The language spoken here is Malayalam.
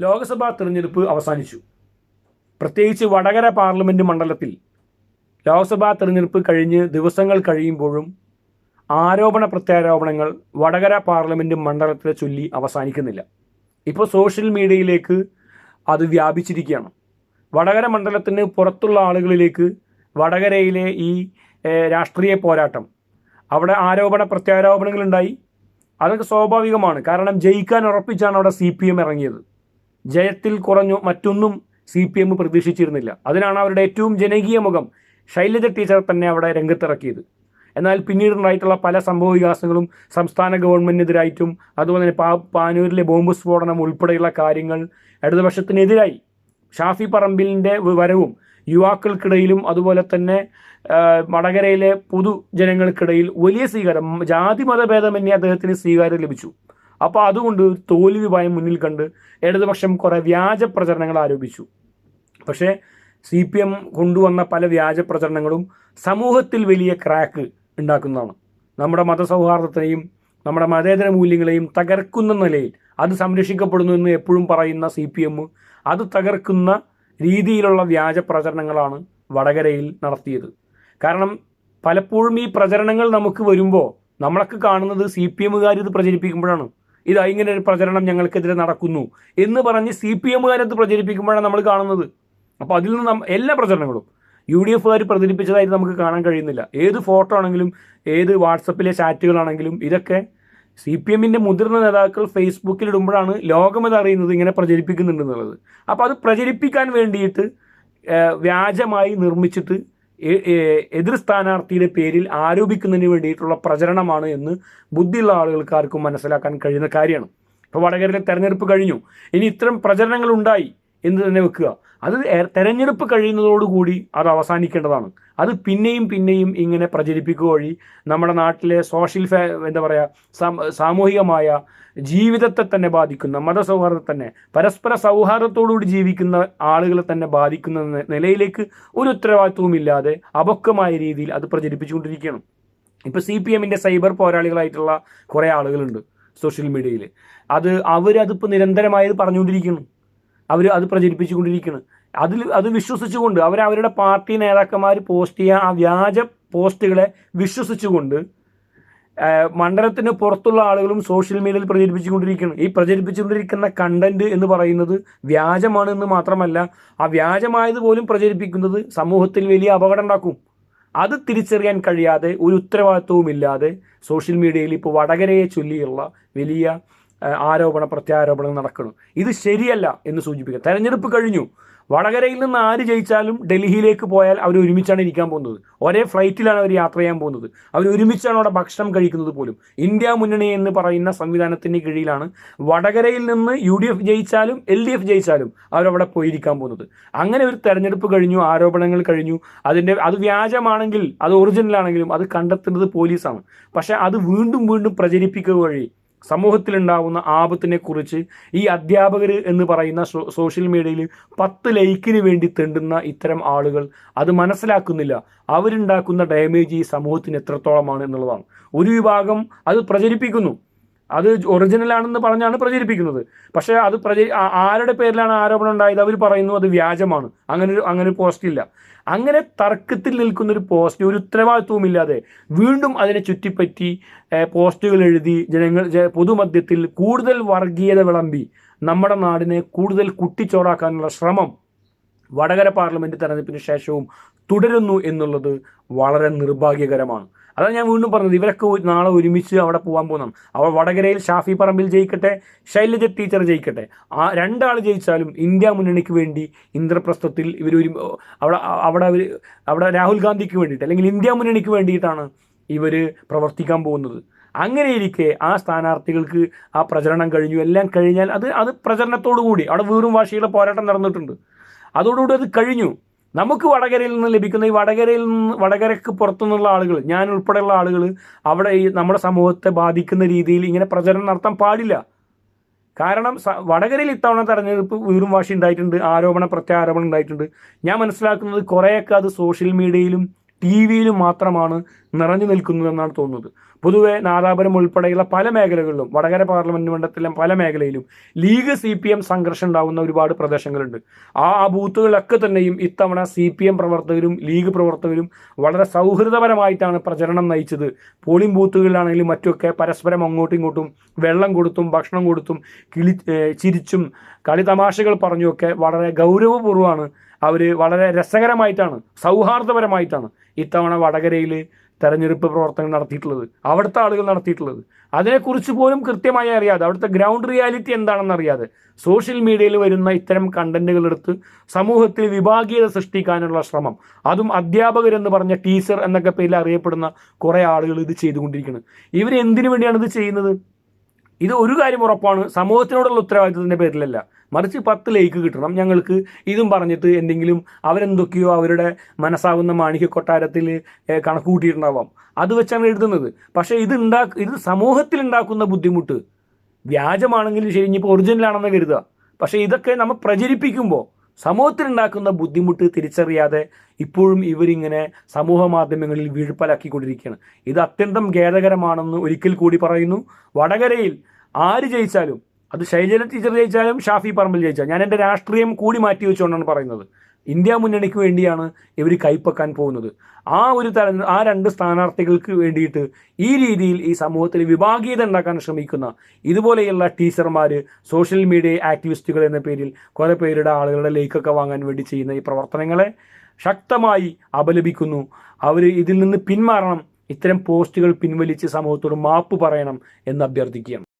ലോക്സഭാ തെരഞ്ഞെടുപ്പ് അവസാനിച്ചു. പ്രത്യേകിച്ച് വടകര പാർലമെന്റ് മണ്ഡലത്തിൽ ലോക്സഭാ തെരഞ്ഞെടുപ്പ് കഴിഞ്ഞ് ദിവസങ്ങൾ കഴിയുമ്പോഴും ആരോപണ പ്രത്യാരോപണങ്ങൾ വടകര പാർലമെന്റ് മണ്ഡലത്തിലെ ചൊല്ലി അവസാനിക്കുന്നില്ല. ഇപ്പോൾ സോഷ്യൽ മീഡിയയിലേക്ക് അത് വ്യാപിച്ചിരിക്കുകയാണ്. വടകര മണ്ഡലത്തിന് പുറത്തുള്ള ആളുകളിലേക്ക് വടകരയിലെ ഈ രാഷ്ട്രീയ പോരാട്ടം അവിടെ ആരോപണ പ്രത്യാരോപണങ്ങളുണ്ടായി. അതൊക്കെ സ്വാഭാവികമാണ്. കാരണം ജയിക്കാൻ ഉറപ്പിച്ചാണ് അവിടെ സി പി എം ഇറങ്ങിയത്. ജയത്തിൽ കുറഞ്ഞു മറ്റൊന്നും സി പി എം പ്രതീക്ഷിച്ചിരുന്നില്ല. അതിനാണ് അവരുടെ ഏറ്റവും ജനകീയ മുഖം ശൈലജ ടീച്ചർ തന്നെ അവിടെ രംഗത്തിറക്കിയത്. എന്നാൽ പിന്നീടുണ്ടായിട്ടുള്ള പല സംഭവ വികാസങ്ങളും സംസ്ഥാന ഗവൺമെന്റിനെതിരായിട്ടും അതുപോലെ തന്നെ പാ പാനൂരിലെ ബോംബ് സ്ഫോടനം ഉൾപ്പെടെയുള്ള കാര്യങ്ങൾ ഇടതുപക്ഷത്തിനെതിരായി ഷാഫി പറമ്പിലിന്റെ വരവും യുവാക്കൾക്കിടയിലും അതുപോലെ തന്നെ വടകരയിലെ പൊതുജനങ്ങൾക്കിടയിൽ വലിയ സ്വീകാരം ജാതി മതഭേദമന്യേ അദ്ദേഹത്തിന് സ്വീകാര്യം ലഭിച്ചു. അപ്പോൾ അതുകൊണ്ട് തോൽവി ഭയം മുന്നിൽ കണ്ട് ഇടതുപക്ഷം കുറേ വ്യാജ പ്രചരണങ്ങൾ ആരോപിച്ചു. പക്ഷേ സി പി എം കൊണ്ടുവന്ന പല വ്യാജ പ്രചരണങ്ങളും സമൂഹത്തിൽ വലിയ ക്രാക്ക് ഉണ്ടാക്കുന്നതാണ്. നമ്മുടെ മതസൗഹാർദ്ദത്തെയും നമ്മുടെ മതേതര മൂല്യങ്ങളെയും തകർക്കുന്ന നിലയിൽ അത് സംരക്ഷിക്കപ്പെടുന്നു എന്ന് എപ്പോഴും പറയുന്ന സി പി എം അത് തകർക്കുന്ന രീതിയിലുള്ള വ്യാജ പ്രചരണങ്ങളാണ് വടകരയിൽ നടത്തിയത്. കാരണം പലപ്പോഴും ഈ പ്രചരണങ്ങൾ നമുക്ക് വരുമ്പോൾ നമ്മളൊക്കെ കാണുന്നത് സി പി എമ്മുകാർ ഇത് പ്രചരിപ്പിക്കുമ്പോഴാണ്. ഇതാ ഇങ്ങനെ ഒരു പ്രചരണം ഞങ്ങൾക്കെതിരെ നടക്കുന്നു എന്ന് പറഞ്ഞ് സി പി എമ്മുകാരത്ത് പ്രചരിപ്പിക്കുമ്പോഴാണ് നമ്മൾ കാണുന്നത്. അപ്പോൾ അതിൽ നിന്ന് എല്ലാ പ്രചരണങ്ങളും യു ഡി എഫുകാർ പ്രചരിപ്പിച്ചതായിട്ട് നമുക്ക് കാണാൻ കഴിയുന്നില്ല. ഏത് ഫോട്ടോ ആണെങ്കിലും ഏത് വാട്സപ്പിലെ ചാറ്റുകളാണെങ്കിലും ഇതൊക്കെ സി പി എമ്മിന്റെ മുതിർന്ന നേതാക്കൾ ഫേസ്ബുക്കിൽ ഇടുമ്പോഴാണ് ഇത് അറിയുന്നത് ഇങ്ങനെ പ്രചരിപ്പിക്കുന്നുണ്ടെന്നുള്ളത് അപ്പോൾ അത് പ്രചരിപ്പിക്കാൻ വേണ്ടിയിട്ട് വ്യാജമായി നിർമ്മിച്ചിട്ട് എതിർ സ്ഥാനാർത്ഥിയുടെ പേരിൽ ആരോപിക്കുന്നതിന് വേണ്ടിയിട്ടുള്ള പ്രചരണമാണ് എന്ന് ബുദ്ധിയുള്ള ആളുകൾക്കാർക്കും മനസ്സിലാക്കാൻ കഴിയുന്ന കാര്യമാണ്. ഇപ്പോൾ വടകരയിലെ തെരഞ്ഞെടുപ്പ് കഴിഞ്ഞു. ഇനി ഇത്തരം പ്രചരണങ്ങൾ ഉണ്ടായി. എന്ന് തന്നെ വെക്കുക. അത് തെരഞ്ഞെടുപ്പ് കഴിയുന്നതോടുകൂടി അത് അവസാനിക്കേണ്ടതാണ്. അത് പിന്നെയും പിന്നെയും ഇങ്ങനെ പ്രചരിപ്പിക്കുക വഴി നമ്മുടെ നാട്ടിലെ സോഷ്യൽ ഫാ എന്താ പറയുക സാമൂഹികമായ ജീവിതത്തെ തന്നെ ബാധിക്കുന്ന മതസൗഹാർദ്ദത്തെ തന്നെ പരസ്പര സൗഹാർദ്ദത്തോടുകൂടി ജീവിക്കുന്ന ആളുകളെ തന്നെ ബാധിക്കുന്ന നിലയിലേക്ക് ഒരു ഉത്തരവാദിത്വവും ഇല്ലാതെ അപക്വമായ രീതിയിൽ അത് പ്രചരിപ്പിച്ചുകൊണ്ടിരിക്കുകയാണ്. ഇപ്പോൾ സി പി എമ്മിന്റെ സൈബർ പോരാളികളായിട്ടുള്ള കുറേ ആളുകളുണ്ട് സോഷ്യൽ മീഡിയയിൽ അത് അവരതിപ്പോൾ നിരന്തരമായത് പറഞ്ഞുകൊണ്ടിരിക്കുന്നു. അവർ അത് പ്രചരിപ്പിച്ചുകൊണ്ടിരിക്കുന്നത് അതിൽ അത് വിശ്വസിച്ചുകൊണ്ട് അവർ അവരുടെ പാർട്ടി നേതാക്കന്മാർ പോസ്റ്റ് ചെയ്യുക ആ വ്യാജ പോസ്റ്റുകളെ വിശ്വസിച്ചുകൊണ്ട് മണ്ഡലത്തിന് പുറത്തുള്ള ആളുകളും സോഷ്യൽ മീഡിയയിൽ പ്രചരിപ്പിച്ചുകൊണ്ടിരിക്കുന്നു ഈ പ്രചരിപ്പിച്ചുകൊണ്ടിരിക്കുന്ന കണ്ടന്റ് എന്ന് പറയുന്നത് വ്യാജമാണ് എന്ന് മാത്രമല്ല ആ വ്യാജമായത് പോലും പ്രചരിപ്പിക്കുന്നത് സമൂഹത്തിൽ വലിയ അപകടം ഉണ്ടാക്കും. അത് തിരിച്ചറിയാൻ കഴിയാതെ ഒരു ഉത്തരവാദിത്വവും ഇല്ലാതെ സോഷ്യൽ മീഡിയയിൽ ഇപ്പോൾ വടകരയെ ചൊല്ലിയുള്ള വലിയ ആരോപണ പ്രത്യാരോപണങ്ങൾ നടക്കണം. ഇത് ശരിയല്ല എന്ന് സൂചിപ്പിക്കുക. തെരഞ്ഞെടുപ്പ് കഴിഞ്ഞു. വടകരയിൽ നിന്ന് ആര് ജയിച്ചാലും ഡൽഹിയിലേക്ക് പോയാൽ അവർ ഒരുമിച്ചാണ് ഇരിക്കാൻ പോകുന്നത്. ഒരേ ഫ്ലൈറ്റിലാണ് അവർ യാത്ര ചെയ്യാൻ പോകുന്നത്. അവർ ഒരുമിച്ചാണ് അവിടെ ഭക്ഷണം കഴിക്കുന്നത് പോലും. ഇന്ത്യ മുന്നണി എന്ന് പറയുന്ന സംവിധാനത്തിന്റെ കീഴിലാണ് വടകരയിൽ നിന്ന് യു ഡി എഫ് ജയിച്ചാലും എൽ ഡി എഫ് ജയിച്ചാലും അവരവിടെ പോയിരിക്കാൻ പോകുന്നത്. അങ്ങനെ ഒരു തെരഞ്ഞെടുപ്പ് കഴിഞ്ഞു ആരോപണങ്ങൾ കഴിഞ്ഞു. അതിന്റെ അത് വ്യാജമാണെങ്കിൽ അത് ഒറിജിനൽ ആണെങ്കിലും അത് കണ്ടെത്തുന്നത് പോലീസാണ്. പക്ഷേ അത് വീണ്ടും വീണ്ടും പ്രചരിപ്പിക്കുക വഴി സമൂഹത്തിലുണ്ടാവുന്ന ആപത്തിനെ കുറിച്ച് ഈ അധ്യാപകർ എന്ന് പറയുന്ന സോഷ്യൽ മീഡിയയിൽ പത്ത് ലൈക്കിന് വേണ്ടി തെണ്ടുന്ന ഇത്തരം ആളുകൾ അത് മനസ്സിലാക്കുന്നില്ല. അവരുണ്ടാക്കുന്ന ഡാമേജ് ഈ സമൂഹത്തിന് എത്രത്തോളമാണ് എന്നുള്ളതാണ്. ഒരു വിഭാഗം അത് പ്രചരിപ്പിക്കുന്നു. അത് ഒറിജിനൽ ആണെന്ന് പറഞ്ഞാണ് പ്രചരിപ്പിക്കുന്നത്. പക്ഷേ അത് പ്രചരി ആരുടെ പേരിലാണ് ആരോപണം ഉണ്ടായത്? അവർ പറയുന്നു അത് വ്യാജമാണ്. അങ്ങനെ ഒരു അങ്ങനെ ഒരു പോസ്റ്റ് ഇല്ല. അങ്ങനെ തർക്കത്തിൽ നിൽക്കുന്ന ഒരു പോസ്റ്റ് ഒരു ഉത്തരവാദിത്വവും ഇല്ലാതെ വീണ്ടും അതിനെ ചുറ്റിപ്പറ്റി പോസ്റ്റുകൾ എഴുതി ജനങ്ങൾ പൊതുമധ്യത്തിൽ കൂടുതൽ വർഗീയത വിളമ്പി നമ്മുടെ നാടിനെ കൂടുതൽ കുട്ടിച്ചോറാക്കാനുള്ള ശ്രമം വടകര പാർലമെന്റ് തെരഞ്ഞെടുപ്പിന് ശേഷവും തുടരുന്നു എന്നുള്ളത് വളരെ നിർഭാഗ്യകരമാണ്. അതാണ് ഞാൻ വീണ്ടും പറഞ്ഞത്. ഇവരൊക്കെ നാളെ ഒരുമിച്ച് അവിടെ പോകാൻ പോകുന്നതാണ്. അവർ വടകരയിൽ ഷാഫി പറമ്പിൽ ജയിക്കട്ടെ ശൈലജ ടീച്ചർ ജയിക്കട്ടെ. ആ രണ്ടാൾ ജയിച്ചാലും ഇന്ത്യ മുന്നണിക്ക് വേണ്ടി ഇന്ദ്രപ്രസ്ഥത്തിൽ ഇവർ ഒരു അവിടെ അവിടെ അവർ അവിടെ രാഹുൽ ഗാന്ധിക്ക് വേണ്ടിയിട്ട് അല്ലെങ്കിൽ ഇന്ത്യ മുന്നണിക്ക് വേണ്ടിയിട്ടാണ് ഇവർ പ്രവർത്തിക്കാൻ പോകുന്നത്. അങ്ങനെ ഇരിക്കെ ആ സ്ഥാനാർത്ഥികൾക്ക് ആ പ്രചരണം കഴിഞ്ഞു. എല്ലാം കഴിഞ്ഞാൽ അത് അത് പ്രചരണത്തോടു കൂടി അവിടെ വീറും വാശിയുള്ള പോരാട്ടം നടന്നിട്ടുണ്ട്. അതോടുകൂടി അത് കഴിഞ്ഞു. നമുക്ക് വടകരയിൽ നിന്ന് ലഭിക്കുന്ന ഈ വടകരയിൽ നിന്ന് വടകരക്ക് പുറത്തുനിന്നുള്ള ആളുകൾ ഞാൻ ഉൾപ്പെടെയുള്ള ആളുകൾ അവിടെ ഈ നമ്മുടെ സമൂഹത്തെ ബാധിക്കുന്ന രീതിയിൽ ഇങ്ങനെ പ്രചരണം നടത്താൻ പാടില്ല. കാരണം വടകരയിൽ ഇത്തവണ തെരഞ്ഞെടുപ്പ് വീറും വാശി ഉണ്ടായിട്ടുണ്ട് ആരോപണ പ്രത്യാരോപണം ഉണ്ടായിട്ടുണ്ട്. ഞാൻ മനസ്സിലാക്കുന്നത് കുറേയൊക്കെ അത് സോഷ്യൽ മീഡിയയിലും ടി വിയിലും മാത്രമാണ് നിറഞ്ഞു നിൽക്കുന്നതെന്നാണ് തോന്നുന്നത്. പൊതുവെ നാദാപുരം ഉൾപ്പെടെയുള്ള പല മേഖലകളിലും വടകര പാർലമെന്റ് മണ്ഡലത്തിലും പല മേഖലയിലും ലീഗ് സി പി എം സംഘർഷം ഉണ്ടാകുന്ന ഒരുപാട് പ്രദേശങ്ങളുണ്ട്. ആ ബൂത്തുകളിലൊക്കെ തന്നെയും ഇത്തവണ സി പി എം പ്രവർത്തകരും ലീഗ് പ്രവർത്തകരും വളരെ സൗഹൃദപരമായിട്ടാണ് പ്രചരണം നയിച്ചത്. പോളിംഗ് ബൂത്തുകളിലാണെങ്കിലും മറ്റുമൊക്കെ പരസ്പരം അങ്ങോട്ടും ഇങ്ങോട്ടും വെള്ളം കൊടുത്തും ഭക്ഷണം കൊടുത്തും കിളി ചിരിച്ചും കളി തമാശകൾ പറഞ്ഞുമൊക്കെ വളരെ ഗൗരവപൂർവമാണ് അവർ വളരെ രസകരമായിട്ടാണ് സൗഹാർദ്ദപരമായിട്ടാണ് ഇത്തവണ വടകരയിൽ തെരഞ്ഞെടുപ്പ് പ്രവർത്തനം നടത്തിയിട്ടുള്ളത് അവിടുത്തെ ആളുകൾ നടത്തിയിട്ടുള്ളത്. അതിനെക്കുറിച്ച് പോലും കൃത്യമായി അറിയാതെ അവിടുത്തെ ഗ്രൗണ്ട് റിയാലിറ്റി എന്താണെന്ന് അറിയാതെ സോഷ്യൽ മീഡിയയിൽ വരുന്ന ഇത്തരം കണ്ടന്റുകളെടുത്ത് സമൂഹത്തിൽ വിഭാഗീയത സൃഷ്ടിക്കാനുള്ള ശ്രമം. അതും അധ്യാപകരെന്ന് പറഞ്ഞ ടീച്ചർ എന്നൊക്കെ പേരിൽ അറിയപ്പെടുന്ന കുറേ ആളുകൾ ഇത് ചെയ്തുകൊണ്ടിരിക്കുന്നത് ഇവർ എന്തിനു വേണ്ടിയാണ് ഇത് ചെയ്യുന്നത്? ഇത് ഒരു കാര്യം ഉറപ്പാണ് സമൂഹത്തിനോടുള്ള ഉത്തരവാദിത്തത്തിന്റെ പേരിലല്ല. മറിച്ച് പത്ത് ലൈക്ക് കിട്ടണം. ഞങ്ങൾക്ക് ഇതും പറഞ്ഞിട്ട് എന്തെങ്കിലും അവരെന്തൊക്കെയോ അവരുടെ മനസ്സാകുന്ന മാണിക്യ കൊട്ടാരത്തിൽ കണക്ക് കൂട്ടിയിട്ടുണ്ടാവാം അത് വെച്ചാണ് എഴുതുന്നത്. പക്ഷേ ഇത് ഉണ്ടാ ഇത് സമൂഹത്തിൽ ഉണ്ടാക്കുന്ന ബുദ്ധിമുട്ട്. വ്യാജമാണെങ്കിലും ശരി ഇനിയിപ്പോൾ ഒറിജിനലാണെന്ന് കരുതുക. പക്ഷേ ഇതൊക്കെ നമ്മൾ പ്രചരിപ്പിക്കുമ്പോൾ സമൂഹത്തിൽ ഉണ്ടാക്കുന്ന ബുദ്ധിമുട്ട് തിരിച്ചറിയാതെ ഇപ്പോഴും ഇവരിങ്ങനെ സമൂഹ മാധ്യമങ്ങളിൽ വീഴ്പ്പലാക്കിക്കൊണ്ടിരിക്കുകയാണ്. ഇത് അത്യന്തം ഖേദകരമാണെന്ന് ഒരിക്കൽ കൂടി പറയുന്നു. വടകരയിൽ ആര് ജയിച്ചാലും അത് ശൈലജ ടീച്ചർ ജയിച്ചാലും ഷാഫി പറമ്പിൽ ജയിച്ചാലും ഞാൻ എന്റെ രാഷ്ട്രീയം കൂടി മാറ്റി വെച്ചുകൊണ്ടാണ് പറയുന്നത്. ഇന്ത്യ മുന്നണിക്ക് വേണ്ടിയാണ് ഇവർ കൈപ്പക്കാൻ പോകുന്നത്. ആ ഒരു തല ആ രണ്ട് സ്ഥാനാർത്ഥികൾക്ക് വേണ്ടിയിട്ട് ഈ രീതിയിൽ ഈ സമൂഹത്തിൽ വിഭാഗീയത ഉണ്ടാക്കാൻ ശ്രമിക്കുന്ന ഇതുപോലെയുള്ള ടീച്ചർമാർ സോഷ്യൽ മീഡിയ ആക്ടിവിസ്റ്റുകൾ എന്ന പേരിൽ കുറേ പേരുടെ ആളുകളുടെ ലൈക്കൊക്കെ വാങ്ങാൻ വേണ്ടി ചെയ്യുന്ന ഈ പ്രവർത്തനങ്ങളെ ശക്തമായി അപലപിക്കുന്നു. അവർ ഇതിൽ നിന്ന് പിന്മാറണം. ഇത്തരം പോസ്റ്റുകൾ പിൻവലിച്ച് സമൂഹത്തോട് മാപ്പ് പറയണം എന്ന് അഭ്യർത്ഥിക്കുകയാണ്.